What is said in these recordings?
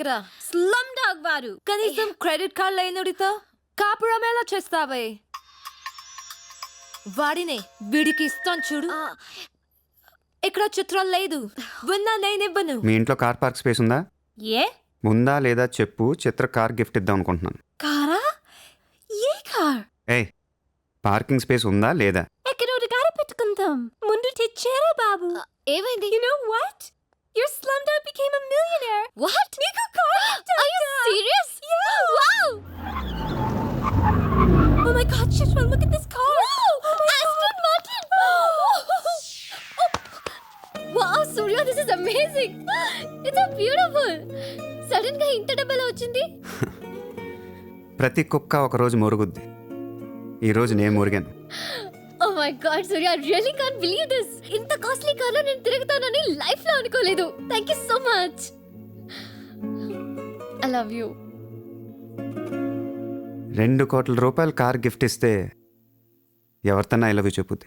ఆగరా slum dog వారు. కనీసం క్రెడిట్ కార్డ్ లేనుడితో కాపురం ఎలా చేస్తావే? వాడినే వీడికి ఇస్తాను చూడు. ఇక్కడ చిత్రం లేదు. విన్నా నేనివ్వను. మీ ఇంట్లో కార్ పార్క్ స్పేస్ ఉందా? ఏ? ఉందా లేదా చెప్పు చిత్ర కార్ గిఫ్ట్ ఇద్దాం అనుకుంటున్నాను. కారా? ఏ కార్? ఏయ్ పార్కింగ్ స్పేస్ ఉందా లేదా? ఎక్కడ కారు పెట్టుకుందాం. ముందు తెచ్చారా బాబు? ఏమైంది? You know what? Your slumdog became a millionaire. What నీకు car Are you serious? Wow! Oh my god, Chitra, look at this car. Oh my Aston Martin! wow, Surya, this is amazing. It's so beautiful. సడన్గా ఇంత డబ్బులు వచ్చింది ప్రతి కుక్క ఒక రోజు మురుగుద్ది ఈరోజు నేను మురిగాను my god Surya really can't believe this ఇంత కాస్ట్లీ కార్లో నేను తిరుగుతానని లైఫ్లో అనుకోలేదు. Thank you so much I love you రెండు కోట్ల రూపాయలు కార్ గిఫ్ట్ ఇస్తే ఎవరితన్నా I love you చెప్పుద్ది.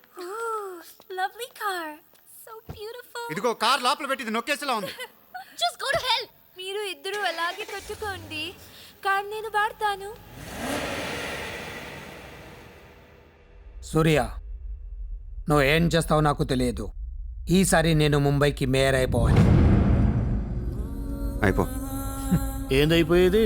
Lovely car so beautiful ఇదిగో కార్ లోపల పెట్టింది నొక్కేసేలా ఉంది. జస్ట్ గో టు హెల్ మీరు ఇద్దరు అలాగే పెట్టుకోండి కార్ నేను వాడతాను. సూర్య నువ్వు ఏం చేస్తావో నాకు తెలియదు. ఈసారి నేను ముంబైకి మేయర్ అయిపోవాలి. అయిపో. ఏందైపోయేది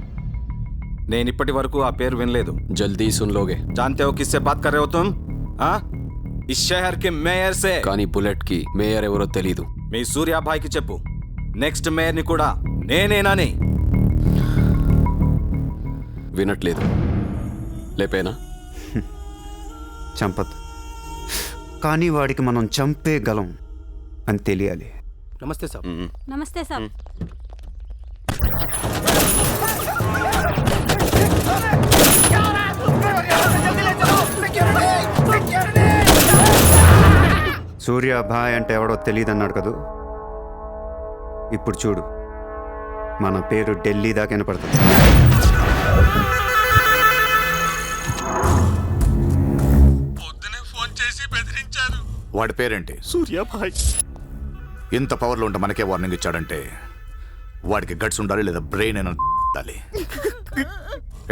నేను ఇప్పటి వరకు ఆ పేరు వినలేదు జల్దీ సున్లోగే जानते हो किससे बात कर रहे हो तुम हाँ इस शहर के మేయర్ से కానీ బుల్లెట్ కి మేయర్ ఎవరో తెలీదు మీ సూర్యాభాయ్కి చెప్పు నెక్స్ట్ మేయర్ని కూడా నేనేనని వినట్లేదు లేపేనా చంపద్దు కానీ వాడికి మనం చంపేయగలం అని తెలియాలి నమస్తే సార్ నమస్తే సార్ సూర్య భాయ్ అంటే ఎవడో తెలియదు అన్నాడు కదూ ఇప్పుడు చూడు మన పేరు ఢిల్లీ దాకా వినపడుతుంది వాడి పేరేంటి సూర్యాభాయ్ ఇంత పవర్లో ఉంటే మనకే వార్నింగ్ ఇచ్చాడంటే వాడికి గట్స్ ఉండాలి లేదా బ్రెయిన్ అయినా ఉండాలి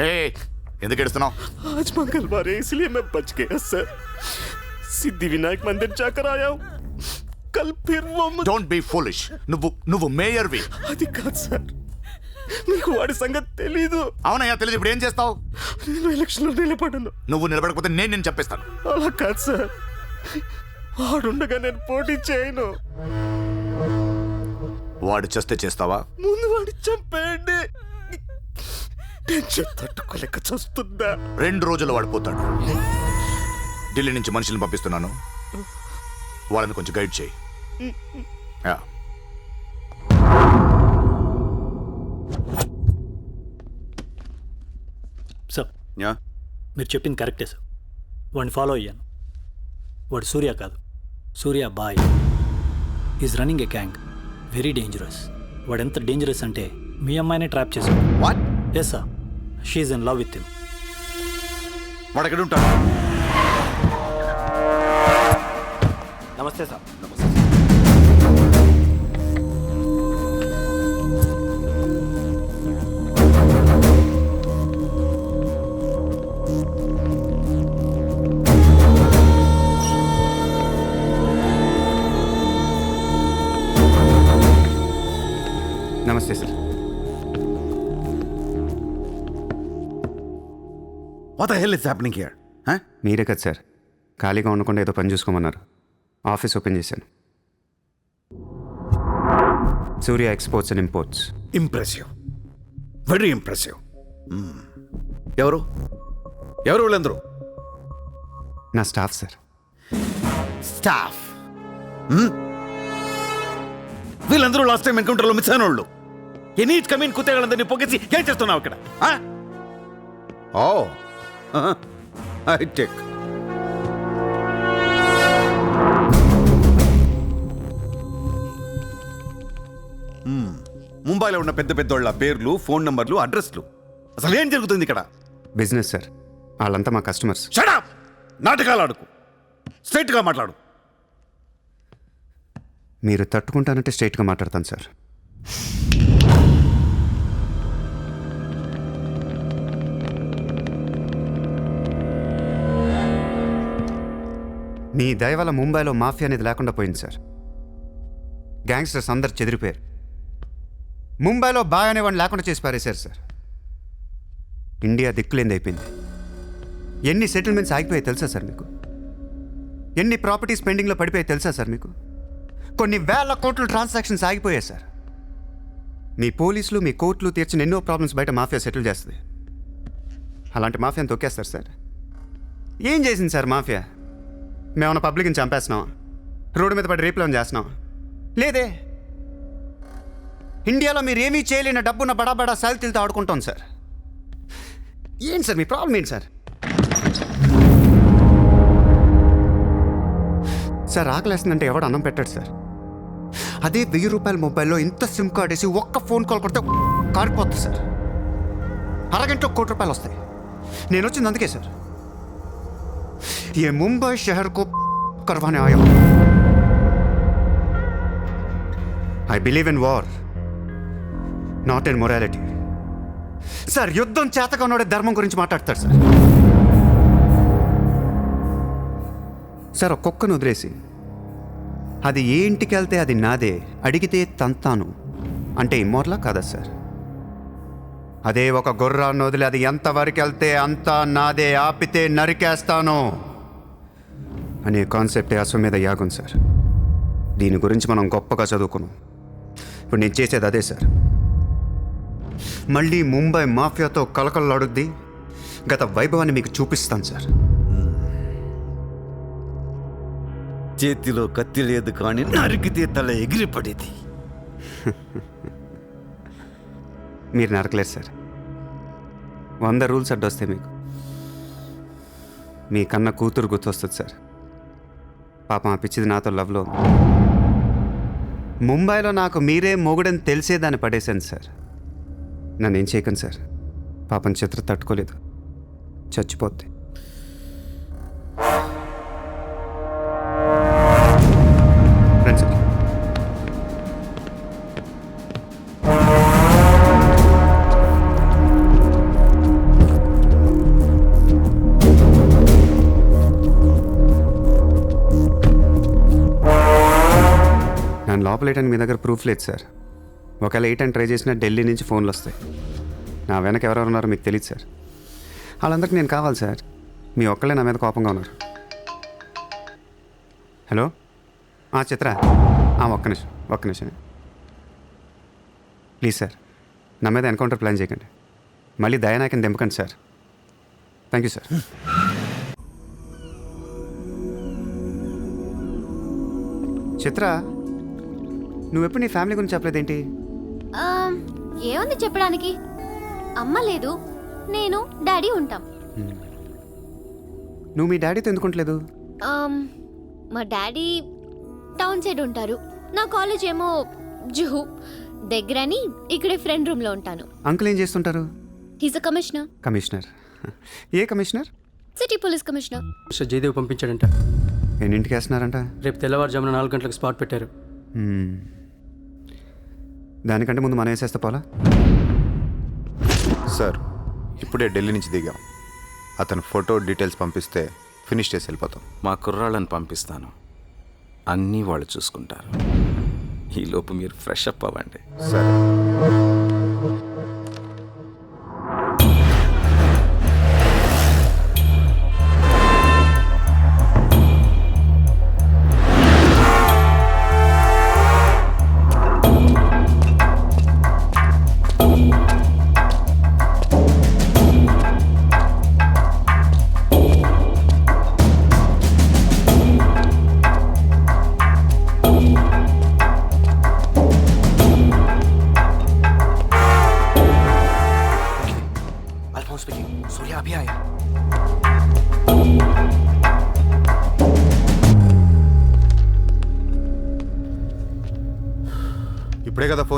ఏ ఎందుకు ఎడుస్తున్నావు आज मंगलवार है इसलिए मैं बच गया सर సిద్ధి వినాయక్ మందిర్ చాకర్ రాయావు కల్ ఫిర్ డోంట్ బి ఫూలిష్ నువ్వు నువ్వు మేయర్ వి అది కాదు సార్. మీకు వాడి సంగతి తెలీదు. అవునయ్యా తెలియదు ఇప్పుడు ఏం చేస్తావు? నేను ఎలక్షన్లో నిలబడను. నువ్వు నిలబడకపోతే నేను నేను చెప్పేస్తాను అలా కాదు సార్. వాడుండగా నేను పోటీ చేయను. వాడు చేస్తే చేస్తావా? ముందు వాడి చంపేయండి. టెన్షన్ తట్టుకోలేక చూస్తుందా రెండు రోజులు వాడిపోతాడు ఢిల్లీ నుంచి మనుషుల్ని పంపిస్తున్నాను. వాళ్ళని కొంచెం గైడ్ చేయి. యా. సార్. యా. మీరు చెప్పింది కరెక్టే సార్. వాడిని ఫాలో అయ్యాను. వాడు సూర్య కాదు. Surya boy. Is running a gang very dangerous వాడు ఎంత డేంజరస్ అంటే మీ అమ్మాయినే ట్రాప్ చేశాడు. What yes sir she's in love with him వాడు ఎక్కడ ఉంటాడు నమస్తే సార్. నమస్తే sir. What hell is happening here మీరే కదా సార్. ఖాళీగా ఉండకుండా ఏదో పని చూసుకోమన్నారు. ఆఫీస్ ఓపెన్ చేశాను. Surya exports and imports. Impressive very impressive Hmm. ఎవరు? ఎవరు వీళ్ళందరూ? నా స్టాఫ్ సార్. స్టాఫ్ వీళ్ళందరూ లాస్ట్ టైం ఎన్కౌంటర్లో మిస్ అయిన వాళ్ళు ఎనీ కమీన్ కుత్తేగాళ్ళందరినీ పొగేసి ఏం చేస్తున్నావు ఇక్కడ? ఓ ఐ టేక్ ముంబైలో ఉన్న పెద్ద పెద్దోళ్ళ పేర్లు ఫోన్ నంబర్లు అడ్రస్లు. అసలు ఏం జరుగుతుంది ఇక్కడ? Business sir. వాళ్ళంతా మా కస్టమర్స్. షడప్ నాటకాలు ఆడుకు. స్ట్రైట్గా మాట్లాడు. మీరు తట్టుకుంటానంటే స్ట్రైట్గా మాట్లాడతాను సార్. మీ దయ వల్ల ముంబైలో మాఫియా అనేది లేకుండా పోయింది సార్. గ్యాంగ్స్టర్స్ అందరు చెదిరిపోయారు. ముంబైలో బాగానే అనేవాడిని లేకుండా చేసి పారేశారు సార్. ఇండియా దిక్కులేంది అయిపోయింది. ఎన్ని సెటిల్మెంట్స్ ఆగిపోయాయి తెలుసా సార్ మీకు? ఎన్ని ప్రాపర్టీస్ పెండింగ్లో పడిపోయాయి తెలుసా సార్ మీకు? కొన్ని వేల కోట్ల ట్రాన్సాక్షన్స్ ఆగిపోయాయి సార్. మీ పోలీసులు మీ కోర్టులు తీర్చిన ఎన్నో ప్రాబ్లమ్స్ బయట మాఫియా సెటిల్ చేస్తుంది. అలాంటి మాఫియాని తొక్కేస్తారు సార్. ఏం చేసింది సార్ మాఫియా? మేమన్నా పబ్లిక్ని చంపేస్తున్నాం రోడ్డు మీద పడి రేపులను చేస్తున్నాం లేదే. ఇండియాలో మీరు ఏమీ చేయలేని డబ్బున్న బడా బడా శాలితీలతో ఆడుకుంటాం సార్. ఏంటి సార్ మీ ప్రాబ్లం ఏంటి సార్? సార్ ఆకలేస్తుందంటే ఎవడు అన్నం పెట్టాడు సార్. అదే వెయ్యి రూపాయల మొబైల్లో ఇంత సిమ్ కార్డ్ వేసి ఒక్క ఫోన్ కాల్ కొడితే కారిపోతుంది సార్. అరగంటలో కోటి రూపాయలు వస్తాయి. నేను వచ్చింది అందుకే సార్. ఏ ముంబై షహర్కు కర్వానే ఆయా. I believe in war. Not in morality sir యుద్ధం చేతగా ఉన్నాడే ధర్మం గురించి మాట్లాడతాడు సార్ సార్ ఒక కుక్కను వదిలేసి అది ఏ ఇంటికి వెళ్తే అది నాదే అడిగితే తంతాను. అంటే ఇమ్మోర్లా కాదా సార్ అదే ఒక గుర్రాన్ని వదిలి అది ఎంతవరకు వెళ్తే అంతా నాదే ఆపితే నరికేస్తాను అనే కాన్సెప్టే అశ్వమేధ యాగం సార్ దీని గురించి మనం గొప్పగా చదువుకున్నాం. ఇప్పుడు నేను చేసేది అదే సార్ మళ్ళీ ముంబై మాఫియాతో కలకలలాడుద్ది. గత వైభవాన్ని మీకు చూపిస్తాను సార్. చేతిలో కత్తి లేదు కానీ నరికితే తల ఎగిరిపడేది. మీరు నరకలేదు సార్. వంద రూల్స్ అడ్డొస్తాయి మీకు. మీ కన్న కూతురు గుర్తొస్తుంది సార్. పాపం ఆ పిచ్చిది నాతో లవ్లో. ముంబైలో నాకు మీరే మొగుడని తెలిసేదాన్ని పడేశాను సార్. నన్ను ఏం చేయకండి సార్. పాపం చిత్ర తట్టుకోలేదు. చచ్చిపోద్ది. ఫ్రెండ్స్ నన్ను లోపలేయడానికి మీ దగ్గర ప్రూఫ్ లేదు సార్. ఒకవేళ ఎయిట్ అని ట్రై చేసినా ఢిల్లీ నుంచి ఫోన్లు వస్తాయి. నా వెనక ఎవరెవరు ఉన్నారో మీకు తెలియదు సార్. వాళ్ళందరికీ నేను కావాలి సార్. మీ ఒక్కళ్ళే నా మీద కోపంగా ఉన్నారు. హలో? ఆ చిత్ర. ఆ, ఒక్క నిమిషం ఒక్క నిమిషం ప్లీజ్ సార్ నా మీద ఎన్కౌంటర్ ప్లాన్ చేయకండి. మళ్ళీ దయానాయకని దింపకండి sir. Thank you sir. Chitra నువ్వెప్పుడు నీ ఫ్యామిలీ గురించి చెప్పలేదేంటి? ఏంటి ఏముంది చెప్పడానికి? అమ్మ లేదు నేను డాడీ ఉంటాం. నువ్వు మీ డాడీతో ఎందుకుంటలేదు మా డాడీ టౌన్ సైడ్ ఉంటారు. నా కాలేజ్ ఏమో జుహు. దగ్గరని ఇక్కడే ఫ్రెండ్ రూమ్లో ఉంటాను. అంకుల్ ఏం చేస్తుంటారు? He's uh commissioner commissioner. ఏ commissioner? City police commissioner mister Jayadev పంపించాడంట. ఎన్నింటికి వేస్తున్నారంట? రేపు తెల్లవారుజామున నాలుగు గంటలకు స్పాట్ పెట్టారు. దానికంటే ముందు మనం వేసేస్తే పోలా? సార్ ఇప్పుడే ఢిల్లీ నుంచి దిగాం. అతను ఫోటో డీటెయిల్స్ పంపిస్తే ఫినిష్ చేసి వెళ్ళిపోతాం. మా కుర్రాళ్ళని పంపిస్తాను. అన్నీ వాళ్ళు చూసుకుంటారు. ఈలోపు మీరు ఫ్రెష్ అప్ అవ్వండి. సరే.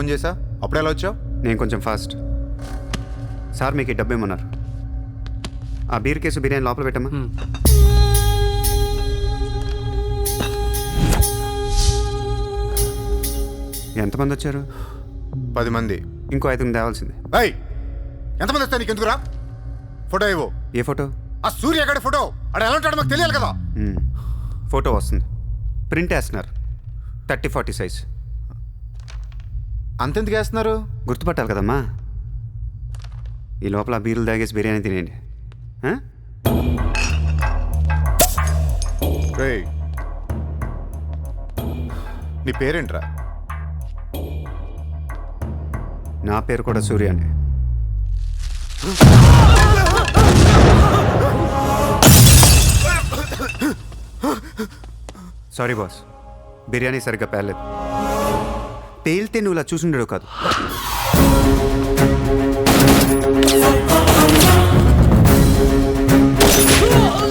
ఫోన్ చేసా? అప్పుడే ఎలా వచ్చావు? నేను కొంచెం ఫాస్ట్. సార్ మీకు ఈ డబ్బు ఏమన్నారు ఆ బీర్ కేసు బిర్యానీ లోపల పెట్టమ్మా. ఎంతమంది వచ్చారు? పది మంది ఇంకో ఐదుగురు తేవాల్సింది. అయ్ ఎంతమంది వస్తాయి నీకు ఎందుకురా? ఫోటో ఇవ్వు. ఏ ఫోటో? ఆ సూర్య గడి ఫోటో. అక్కడ ఎలా ఉంటాడో మాకు తెలియాలి కదా. ఫోటో వస్తుంది. ప్రింట్ వేస్తున్నారు. Thirty forty size. అంతెందుకు వేస్తున్నారు? గుర్తుపట్టాలి కదమ్మా. ఈ లోపల బీర్లు తాగేసి బిర్యానీ తినేయండి. నీ పేరేంట్రా? నా పేరు కూడా సూర్య అండి. Sorry boss. బిర్యానీ సరిగ్గా పేర్లేదు. అందుకే నువ్వు ఇలా చూసుండడు కాదు oh, oh,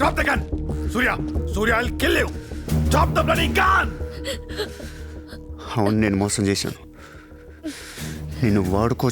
Drop the gun! Surya! Surya, I'll kill you! Drop the bloody gun! అవును నేను మోసం చేశాను నిన్ను వాడుకో